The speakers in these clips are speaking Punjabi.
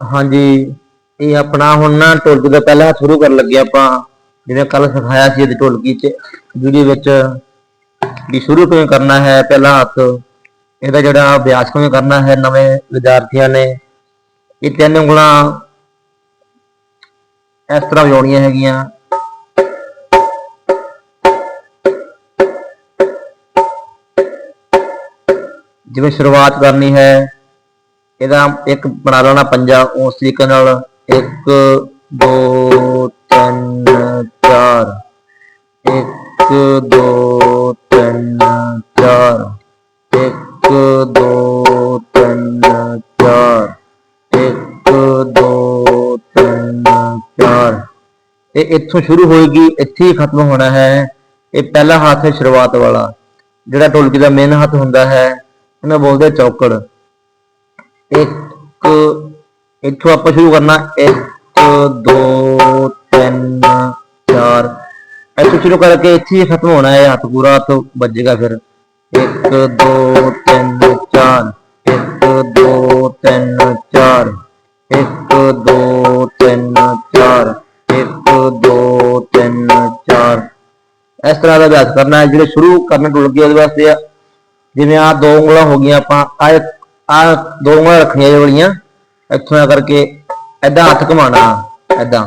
ਹਾਂਜੀ, ਇਹ ਆਪਣਾ ਹੁਣ ਨਾ ਢੋਲਕੀ ਦਾ ਪਹਿਲਾਂ ਸ਼ੁਰੂ ਕਰਨ ਲੱਗੇ ਆਪਾਂ, ਜਿਵੇਂ ਕੱਲ ਸਿਖਾਇਆ ਸੀ ਇਹਦੀ ਢੋਲਕੀ ਚ ਵੀਡੀਓ ਵਿੱਚ ਵੀ ਸ਼ੁਰੂ ਕਿਵੇਂ ਕਰਨਾ ਹੈ, ਪਹਿਲਾ ਹੱਥ, ਇਹਦਾ ਜਿਹੜਾ ਅਭਿਆਸ ਕਿਵੇਂ ਕਰਨਾ ਹੈ, ਨਵੇਂ ਵਿਦਿਆਰਥੀਆਂ ਨੇ, ਇਹ ਤਿੰਨ ਉਂਗਲਾਂ ਇਸ ਤਰ੍ਹਾਂ ਵਜਾਉਣੀਆਂ ਹੈਗੀਆਂ। ਜਿਵੇਂ ਸ਼ੁਰੂਆਤ ਕਰਨੀ ਹੈ ਇਹਦਾ ਇੱਕ ਬਣਾ ਲੈਣਾ ਪੰਜਾ ਉਸ ਤਰੀਕੇ ਨਾਲ 1 2 3 4 1 2 3 4 1 2 3 4 1 2 3 4 ਇਹ ਇੱਥੋਂ ਸ਼ੁਰੂ ਹੋਏਗੀ, ਇੱਥੇ ਹੀ ਖਤਮ ਹੋਣਾ ਹੈ। ਇਹ ਪਹਿਲਾ ਹੱਥ ਹੈ ਸ਼ੁਰੂਆਤ ਵਾਲਾ। ਜਿਹੜਾ ਢੋਲਕੀ ਦਾ ਮੇਨ ਹੱਥ ਹੁੰਦਾ ਹੈ ਇਹਨੂੰ ਬੋਲਦੇ ਚੌਕੜ। ਚੌਕੜ ਇੱਕ ਇੱਥੋਂ ਆਪਾਂ ਸ਼ੁਰੂ ਕਰਨਾ 1 2 3 4 ਇੱਥੋਂ ਸ਼ੁਰੂ ਕਰਕੇ ਇੱਥੇ ਹੀ ਖਤਮ ਹੋਣਾ ਹੈ ਹੱਥ ਪੂਰਾ ਹੱਥ ਵੱਜੇਗਾ ਫਿਰ 1 2 3 4 1 2 3 4 1 2 3 4 1 2 3 4 ਇਸ ਤਰ੍ਹਾਂ ਦਾ ਅਭਿਆਸ ਕਰਨਾ ਹੈ ਜਿਹੜੇ ਸ਼ੁਰੂ ਕਰਨਾ ਢੋਲਕੀ ਉਹਦੇ ਵਾਸਤੇ ਆ ਜਿਵੇਂ ਆ ਦੋ ਉਂਗਲਾਂ ਹੋ ਗਈਆਂ ਆਪਾਂ ਆ ਆ ਦੋ ਉਂਗਲਾਂ ਰੱਖਣੀਆਂ ਇਹ ਵਾਲੀਆਂ ਇੱਥੋਂ ਆ ਕਰਕੇ ਐਦਾਂ ਹੱਥ ਘੁਮਾਣਾ ਐਦਾਂ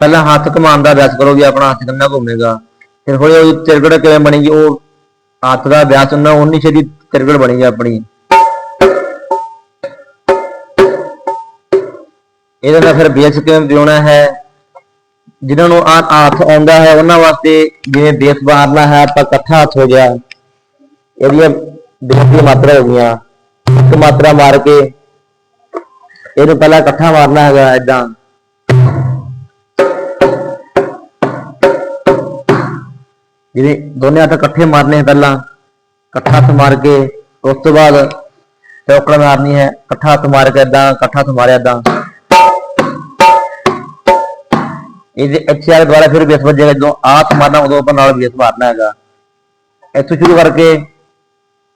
ਪਹਿਲਾਂ ਹੱਥ ਘੁਮਾਉਣ ਦਾ ਅਭਿਆਸ ਕਰੋ ਵੀ ਆਪਣਾ ਹੱਥ ਕਿੰਨਾ ਘੁੰਮੇਗਾ। ਫਿਰ ਹੌਲੀ ਹੌਲੀ ਤਿਰਗੜ ਕਿਵੇਂ ਬਣੇਗੀ, ਉਹ ਹੱਥ ਦਾ ਅਭਿਆਸ ਹੁੰਦਾ ਉਨੀ ਛੇਤੀ ਤਿਰਗੜ ਬਣੇਗੀ ਆਪਣੀ। ਇਹਦਾ ਤਾਂ ਫਿਰ ਬੇਸ ਕਿਵੇਂ ਵਜਾਉਣਾ ਹੈ? ਜਿਨ੍ਹਾਂ ਨੂੰ ਆ ਹੱਥ ਆਉਂਦਾ ਹੈ, ਉਹਨਾਂ ਵਾਸਤੇ ਜਿਵੇਂ ਬੇਸ ਮਾਰਨਾ ਹੈ, ਆਪਾਂ ਇਕੱਠਾ ਹੱਥ ਹੋ ਗਿਆ ਇਹਦੀਆਂ ਬੇਸ ਦੀਆਂ ਮਾਤਰਾ ਹੋ ਗਈਆਂ। ਇੱਕ ਮਾਤਰਾ ਮਾਰ ਕੇ ਇਹਨੂੰ ਪਹਿਲਾਂ ਇਕੱਠਾ ਮਾਰਨਾ ਹੈਗਾ ਏਦਾਂ। ਜਿਵੇਂ ਦੋਨੇ ਹੱਥ ਇਕੱਠੇ ਮਾਰਨੇ ਹੈ ਪਹਿਲਾਂ, ਇਕੱਠਾ ਹੱਥ ਮਾਰ ਕੇ, ਉਸ ਤੋਂ ਬਾਅਦ ਚੌਕੜਾ ਮਾਰਨੀ ਹੈ, ਇਕੱਠਾ ਹੱਥ ਮਾਰ ਕੇ ਏਦਾਂ, ਇਕੱਠਾ ਹੱਥ ਮਾਰਿਆ ਏਦਾਂ। ਇਹਦੇ ਇੱਥੇ ਆ ਕੇ ਦੁਬਾਰਾ ਫਿਰ ਬੇਸ ਵੱਜੇਗਾ ਜਦੋਂ ਆਪ ਮਾਰਨਾ, ਉਦੋਂ ਆਪਾਂ ਨਾਲ ਬੇਸ ਮਾਰਨਾ ਹੈਗਾ। ਇੱਥੋਂ ਸ਼ੁਰੂ ਕਰਕੇ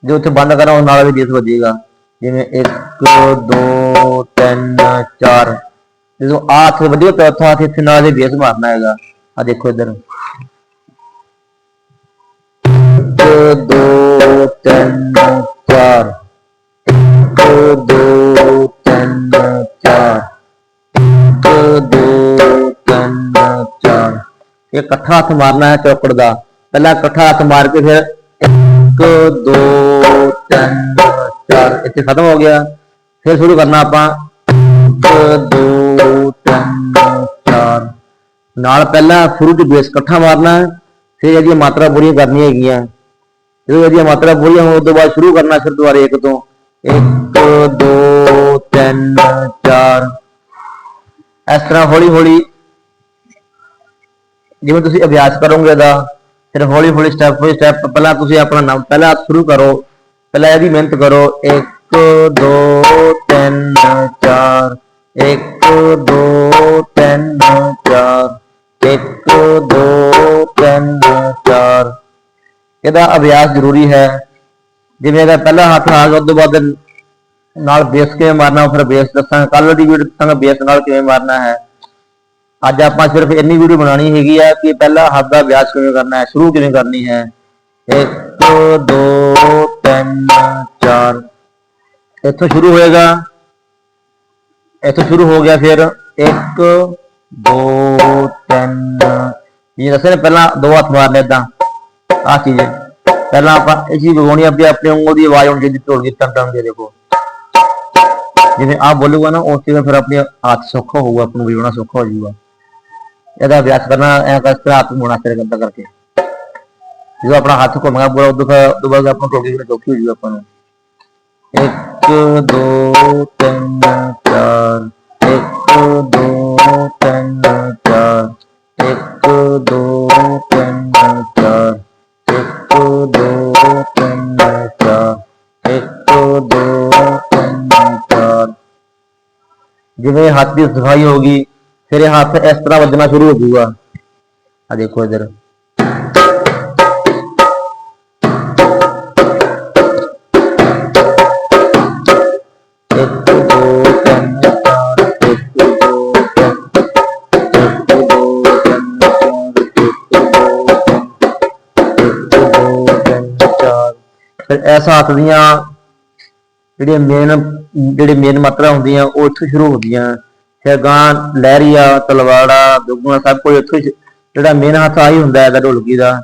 ਜੋ ਉੱਥੇ ਬੰਦ ਕਰਾਂ, ਉਹ ਨਾਲ ਵੀ ਬੇਸ ਵੱਜੇਗਾ ਜਿਵੇਂ 1 2 3 4 ਜਦੋਂ ਆ ਵਧੀਆ ਚੌਥਾ ਹੱਥ ਇੱਥੇ ਨਾਲ ਹੀ ਬੇਸ ਮਾਰਨਾ ਹੈਗਾ। ਆ ਦੇਖੋ ਇੱਧਰ। 1 2 3 4 1 2 3 4 1 2 3 4 ਇਹ ਇਕੱਠਾ ਹੱਥ ਮਾਰਨਾ ਹੈ ਚੌਕੜ ਦਾ। ਪਹਿਲਾਂ ਇਕੱਠਾ ਹੱਥ ਮਾਰ ਕੇ ਫਿਰ 1 2 3 4 ਇੱਥੇ ਖਤਮ ਹੋ ਗਿਆ। ਫਿਰ ਸ਼ੁਰੂ ਕਰਨਾ ਆਪਾਂ। 1 2 3 4 ਨਾਲ ਪਹਿਲਾਂ ਸ਼ੁਰੂ ਚ ਬੇਸ ਇਕੱਠਾ ਮਾਰਨਾ। ਹੈ ਫਿਰ ਇਹਦੀਆਂ ਮਾਤਰਾ ਪੂਰੀਆਂ ਕਰਨੀਆਂ ਹੈਗੀਆਂ। ਜਦੋਂ ਇਹਦੀਆਂ ਮਾਤਰਾ ਪੂਰੀਆਂ ਹੋਣ ਤੋਂ ਬਾਅਦ ਸ਼ੁਰੂ ਕਰਨਾ ਫਿਰ ਦੁਬਾਰੇ ਇੱਕ ਤੋਂ। 1 2 3 4 ਇਸ ਤਰ੍ਹਾਂ ਹੌਲੀ ਹੌਲੀ ਜਿਵੇਂ ਤੁਸੀਂ ਅਭਿਆਸ ਕਰੋਗੇ ਦਾ ਫਿਰ ਹੌਲੀ ਹੌਲੀ ਸਟੈਪ ਬਾਈ ਸਟੈਪ ਪਹਿਲਾਂ ਤੁਸੀਂ ਆਪਣਾ ਨਾਮ ਪਹਿਲਾਂ ਸ਼ੁਰੂ ਕਰੋ, ਪਹਿਲਾਂ ਇਹਦੀ ਮਿਹਨਤ ਕਰੋ। 1 2 3 4 1 2 3 4 1 2 3 4 ਇਹਦਾ ਅਭਿਆਸ ਜ਼ਰੂਰੀ ਹੈ। ਜਿਵੇਂ ਇਹਦਾ ਪਹਿਲਾ ਹੱਥ ਆ ਗਿਆ, ਉਸ ਤੋਂ ਬਾਅਦ ਨਾਲ ਬੇਸ ਕਿਵੇਂ ਮਾਰਨਾ ਫਿਰ ਬੇਸ ਦੱਸਾਂਗਾ। ਕੱਲ ਦੀ ਵੀਡੀਓ ਦੱਸਾਂਗਾ ਬੇਸ ਨਾਲ ਕਿਵੇਂ ਮਾਰਨਾ ਹੈ। ਅੱਜ ਆਪਾਂ ਸਿਰਫ ਇੰਨੀ ਵੀਡੀਓ ਬਣਾਉਣੀ ਹੈਗੀ ਆ ਕਿ ਪਹਿਲਾ ਹੱਥ ਦਾ ਅਭਿਆਸ ਕਿਵੇਂ ਕਰਨਾ ਹੈ, ਸ਼ੁਰੂ ਕਿਵੇਂ ਕਰਨੀ ਹੈ? 1 2 3 4 ਇੱਥੋਂ ਸ਼ੁਰੂ ਹੋਏਗਾ। ਇੱਥੋਂ ਸ਼ੁਰੂ ਹੋ ਗਿਆ ਫਿਰ। 1 2 3 ਇਹ ਦੱਸਿਆ ਨਾ ਪਹਿਲਾਂ ਦੋ ਹੱਥ ਮਾਰਨੇ ਇਦਾਂ ਆ ਚੀਜ਼ ਪਹਿਲਾਂ ਆਪਾਂ ਇਹ ਚੀਜ਼ ਲਗਾਉਣੀ ਆਪਣੀ ਆਪਣੇ ਉਂਗਲ ਦੀ ਆਵਾਜ਼ ਹੋਣੀ ਚਾਹੀਦੀ ਢੋਲ ਦੀ ਟੰ ਟੰ ਦੇ ਦੇਖੋ। ਜਿਵੇਂ ਆ ਬੋਲੂਗਾ ਨਾ, ਉਸ ਤੇ ਫਿਰ ਆਪਣੇ ਹੱਥ ਸੌਖਾ ਹੋਊਗਾ ਆਪ ਨੂੰ ਵਜਾਉਣਾ ਸੌਖਾ ਹੋ ਜਾਊਗਾ। ਇਹਦਾ ਅਭਿਆਸ ਕਰਨਾ, ਐ ਕਰ ਤਰ੍ਹਾਂ ਹੱਥ ਮੋਣਾ ਸਿਰ ਕਰਦਾ ਕਰਕੇ। ਜਦੋਂ ਆਪਣਾ ਹੱਥ ਘੁੰਮੇਗਾ ਪੂਰਾ ਉਦੋਂ ਫਿਰ ਉਦੋਂ ਬਾਅਦ ਆਪਾਂ ਟੋਕੀ ਕਿਨੇ ਟੋਕੀ ਹੋ ਜਾਊਗਾ ਆਪਾਂ ਨੂੰ। 1 2 3 4 1 2 3 4 1 2 3 4 1 2 3 4 1 2 3 4 ਜਿਵੇਂ ਹੱਥ ਦੀ ਸਫ਼ਾਈ ਹੋ ਗਈ ਫਿਰ ਇਹ ਹੱਥ ਇਸ ਤਰ੍ਹਾਂ ਵੱਜਣਾ ਸ਼ੁਰੂ ਹੋ ਜਾਊਗਾ। ਆ ਦੇਖੋ ਇਧਰ। ਇੱਕ, ਦੋ, ਤਿੰਨ, ਚਾਰ ਫਿਰ ਇਸ ਹੱਥ ਦੀਆਂ ਜਿਹੜੀਆਂ ਮੇਨ ਜਿਹੜੀ ਮੇਨ ਮਾਤਰਾ ਹੁੰਦੀਆਂ ਉਹ ਇੱਥੋਂ ਸ਼ੁਰੂ ਹੁੰਦੀਆਂ। ਗਾਂ, ਲਹਿਰੀਆ, ਤਲਵਾੜਾ, ਦੁੱਗਣਾ ਸਭ ਕੁਝ ਇੱਥੋਂ ਹੀ ਜਿਹੜਾ ਮੇਨ ਹੱਥ ਆਹੀ ਹੁੰਦਾ ਹੈ ਦਾ ਢੋਲਕੀ ਦਾ।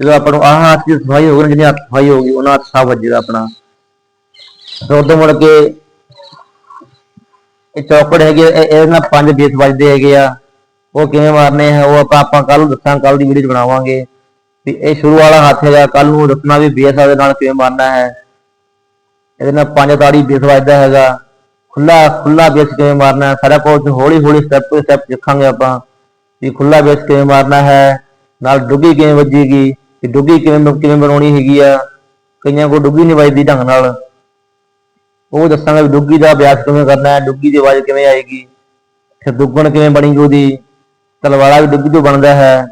ਜਦੋਂ ਆਪਾਂ ਨੂੰ ਆਹ ਹੱਥ ਦੀ ਸਫ਼ਾਈ ਹੋ ਗਈ ਜਿਹਨੇ ਹੱਥ ਸਫ਼ਾਈ ਹੋ ਗਈ, ਉਹਨਾਂ ਹੱਥ ਸਾਫ਼ ਵੱਜੇਗਾ ਆਪਣਾ। ਫਿਰ ਉਦੋਂ ਮੁੜ ਕੇ ਇਹ ਚੌਕੜ ਹੈਗੇ ਇਹ- ਇਹਦੇ ਨਾਲ ਪੰਜ ਬੇਸ ਵੱਜਦੇ ਹੈਗੇ ਆ। ਉਹ ਕਿਵੇਂ ਮਾਰਨੇ ਹੈ ਉਹ ਆਪਾਂ ਆਪਾਂ ਕੱਲ ਦੱਸਾਂ ਕੱਲ ਦੀ ਵੀਡੀਓ ਬਣਾਵਾਂਗੇ। ਵੀ ਇਹ ਸ਼ੁਰੂ ਵਾਲਾ ਹੱਥ ਹੈਗਾ ਕੱਲ ਨੂੰ ਦੱਸਣਾ ਵੀ ਬੇਸ ਦੇ ਨਾਲ ਕਿਵੇਂ ਮਾਰਨਾ ਹੈ। ਇਹਦੇ ਨਾਲ ਪੰਜ ਤਾੜੀ ਬੇਸ ਵੱਜਦਾ ਹੈਗਾ। ਖੁੱਲਾ ਖੁੱਲਾ ਬੇਸ ਕਿਵੇਂ ਮਾਰਨਾ ਹੈ। ਸਾਰਾ ਕੁਝ ਹੌਲੀ ਹੌਲੀ ਸਟੈਪ ਬਾਈ ਸਟੈਪ ਸਿੱਖਾਂਗੇ ਆਪਾਂ ਵੀ ਖੁੱਲਾ ਬੇਸ ਕਿਵੇਂ ਮਾਰਨਾ ਹੈ। ਨਾਲ ਡੁੱਗੀ ਕਿਵੇਂ ਵੱਜੇਗੀ? ਕਿ ਡੁੱਗੀ ਕਿਵੇਂ ਕਿਵੇਂ ਬਣਾਉਣੀ ਹੈਗੀ ਆ? ਕਈਆਂ ਕੋ ਡੁੱਗੀ ਨਹੀਂ ਵੱਜਦੀ ਢੰਗ ਨਾਲ। ਉਹ ਦੱਸਾਂਗਾ ਵੀ ਡੁੱਗੀ ਦਾ ਅਭਿਆਸ ਕਿਵੇਂ ਕਰਨਾ ਹੈ, ਡੁੱਗੀ ਦੀ ਆਵਾਜ਼ ਕਿਵੇਂ ਆਏਗੀ? ਫਿਰ ਦੁੱਗਣ ਕਿਵੇਂ ਬਣੇਗੀ ਉਹਦੀ? ਤਲਵਾੜਾ ਵੀ ਡੁੱਗੀ ਤੋਂ ਬਣਦਾ ਹੈ।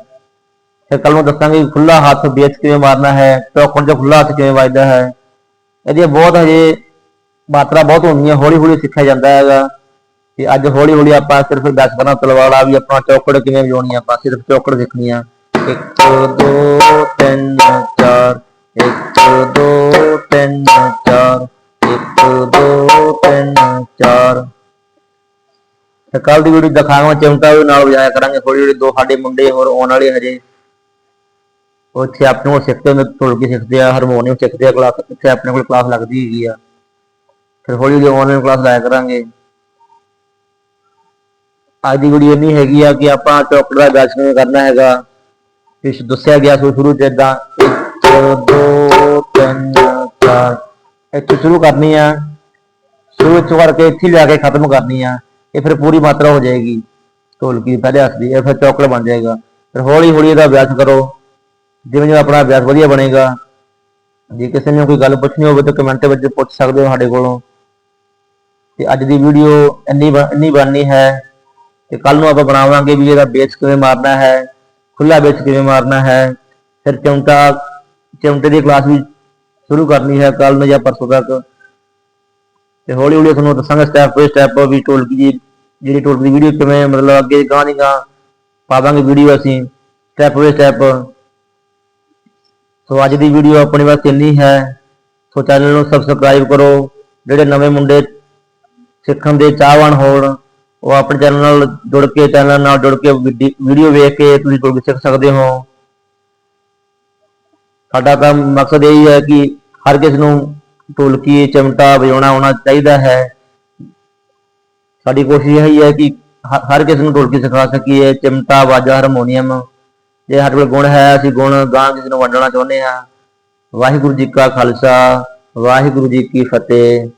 ਫਿਰ ਕੱਲ ਨੂੰ ਦੱਸਾਂਗੇ ਵੀ ਖੁੱਲਾ ਹੱਥ ਬੇਸ ਕਿਵੇਂ ਮਾਰਨਾ ਹੈ। ਚੌਕਣ ਚ ਖੁੱਲਾ ਹੱਥ ਕਿਵੇਂ ਵੱਜਦਾ ਹੈ। ਇਹਦੀਆਂ ਬਹੁਤ ਹਜੇ ਮਾਤਰਾ ਬਹੁਤ ਹੁੰਦੀਆਂ ਹੌਲੀ ਹੌਲੀ ਸਿੱਖਿਆ ਜਾਂਦਾ ਹੈਗਾ। ਤੇ ਅੱਜ ਹੌਲੀ ਹੌਲੀ ਆਪਾਂ ਸਿਰਫ 10 15 ਤਲਵਾੜਾ ਵੀ ਆਪਣਾ ਚੌਕੜ ਕਿਵੇਂ ਵਜਾਉਣੀ ਆਪਾਂ ਸਿਰਫ ਚੌਕੜ ਸਿੱਖਣੀ ਆ। 1 2 3 4 1 2 3 4 1 2 3 4 ਤੇ ਕੱਲ ਦੀ ਵੀਡੀਓ ਦਿਖਾਵਾਂ, ਚਿਮਟਾ ਵੀ ਨਾਲ ਵਜਾਇਆ ਕਰਾਂਗੇ। ਹੌਲੀ ਹੌਲੀ ਦੋ ਸਾਡੇ ਮੁੰਡੇ ਹੋਰ ਆਉਣ ਵਾਲੇ ਹਜੇ। ਉਹ ਇੱਥੇ ਆਪਣੇ ਕੋਲ ਸਿੱਖਦੇ ਹੁੰਦੇ, ਢੋਲਕੀ ਸਿੱਖਦੇ ਆ, ਹਾਰਮੋਨੀਅਮ ਸਿੱਖਦੇ ਆ ਕਲਾਸ ਇੱਥੇ ਆਪਣੇ ਕੋਲ ਕਲਾਸ ਲੱਗਦੀ ਹੈਗੀ ਆ। ਫਿਰ ਹੌਲੀ ਹੌਲੀ ਆਨਲਾਈਨ ਕਲਾਸ ਲਾਇਆ ਕਰਾਂਗੇ। ਅੱਜ ਦੀ ਵੀਡੀਓ ਇੰਨੀ ਹੈਗੀ ਆ ਕਿ ਆਪਾਂ ਚੌਕੜ ਦਾ ਅਭਿਆਸ ਕਿਵੇਂ ਕਰਨਾ ਹੈਗਾ। ਇਸ ਦੱਸਿਆ ਗਿਆ ਸੀ ਸ਼ੁਰੂ ਚ ਇਦਾਂ 1 2 3 4 ਇੱਥੇ ਸ਼ੁਰੂ ਕਰਨੀ ਆ। ਸ਼ੁਰੂ ਤੋਂ ਕਰਕੇ ਇੱਥੇ ਲਿਆ ਕੇ ਖਤਮ ਕਰਨੀ ਆ। ਇਹ ਫਿਰ ਪੂਰੀ ਮਾਤਰਾ ਹੋ ਜਾਏਗੀ। ਢੋਲਕੀ ਪਹਿਲੇ ਹੱਥ ਦੀ, ਇਹ ਫਿਰ ਚੌਕੜ ਬਣ ਜਾਏਗਾ। ਫਿਰ ਹੌਲੀ ਹੌਲੀ ਇਹਦਾ ਅਭਿਆਸ ਕਰੋ। ਜਿਵੇਂ ਜਿਵੇਂ ਆਪਣਾ ਅਭਿਆਸ ਵਧੀਆ ਬਣੇਗਾ। ਜੇ ਕਿਸੇ ਨੇ ਕੋਈ ਗੱਲ ਪੁੱਛਣੀ ਹੋਵੇ ਤਾਂ ਕਮੈਂਟ ਵਿੱਚ ਪੁੱਛ ਸਕਦੇ ਹੋ ਸਾਡੇ ਕੋਲੋਂ। ਤੇ ਅੱਜ ਦੀ ਵੀਡੀਓ ਇੰਨੀ ਬ- ਇੰਨੀ ਬਣਨੀ ਹੈ ਤੇ ਕੱਲ ਨੂੰ ਆਪਾਂ ਬਣਾਵਾਂਗੇ ਵੀ ਇਹਦਾ ਬੇਸ ਕਿਵੇਂ ਮਾਰਨਾ ਹੈ ਖੁੱਲਾ ਬੇਸ ਕਿਵੇਂ ਮਾਰਨਾ ਹੈ, ਫਿਰ ਚੌਂਟਾ ਚੌਂਟੇ ਦੀ ਕਲਾਸ ਵੀ ਸ਼ੁਰੂ ਕਰਨੀ ਹੈ ਕੱਲ ਨੂੰ ਜਾਂ ਪਰਸੋਂ ਤੱਕ। ਤੇ ਹੌਲੀ ਹੌਲੀ ਤੁਹਾਨੂੰ ਦੱਸਾਂਗਾ ਸਟੈਪ ਬਾਈ ਸਟੈਪ ਵੀ ਢੋਲਕੀ ਦੀ, ਜਿਹੜੀ ਢੋਲਕੀ ਦੀ ਵੀਡੀਓ ਕਿਵੇਂ ਮਤਲਬ ਅੱਗੇ ਗਾਂ ਦੀ ਗਾਂ ਪਾਵਾਂਗੇ ਵੀਡੀਓ ਅਸੀਂ ਸਟੈਪ ਬਾਈ ਸਟੈਪ ਸੋ ਅੱਜ ਦੀ ਵੀਡੀਓ ਆਪਣੇ ਵਾਸਤੇ ਇੰਨੀ ਹੈ। ਸੋ ਚੈਨਲ ਨੂੰ ਸਬਸਕ੍ਰਾਈਬ ਕਰੋ, ਜਿਹੜੇ ਨਵੇਂ ਮੁੰਡੇ ਸਿੱਖਣ ਦੇ ਚਾਹਵਾਨ ਹੋਣ, ਉਹ ਆਪਣੇ ਚੈਨਲ ਨਾਲ ਜੁੜ ਕੇ ਚੈਨਲ ਨਾਲ ਜੁੜ ਕੇ ਵੀਡੀਓ ਵੇਖ ਕੇ ਤੁਸੀਂ ਢੋਲਕੀ ਸਿੱਖ ਸਕਦੇ ਹੋ। ਸਾਡਾ ਤਾਂ ਮਕਸਦ ਇਹ ਹੀ ਹੈ ਕਿ ਹਰ ਕਿਸ ਨੂੰ ਢੋਲਕੀ, ਚਿਮਟਾ ਵਜਾਉਣਾ ਆਉਣਾ ਚਾਹੀਦਾ ਹੈ। ਸਾਡੀ ਕੋਸ਼ਿਸ਼ ਇਹ ਹੈ ਕਿ ਹਰ ਕਿਸ ਨੂੰ ਢੋਲਕੀ ਸਿਖਾ ਸਕੀਏ, ਚਿਮਟਾ ਵਾਜਾ ਹਾਰਮੋਨੀਅਮ ਜੇ ਸਾਡੇ ਕੋਲ ਗੁਣ ਹੈ, ਅਸੀਂ ਗੁਣ ਗਾਂ ਕਿਸੇ ਨੂੰ ਵੰਡਣਾ ਚਾਹੁੰਦੇ ਹਾਂ। ਵਾਹਿਗੁਰੂ ਜੀ ਕਾ ਖਾਲਸਾ, ਵਾਹਿਗੁਰੂ ਜੀ ਕੀ ਫਤਿਹ।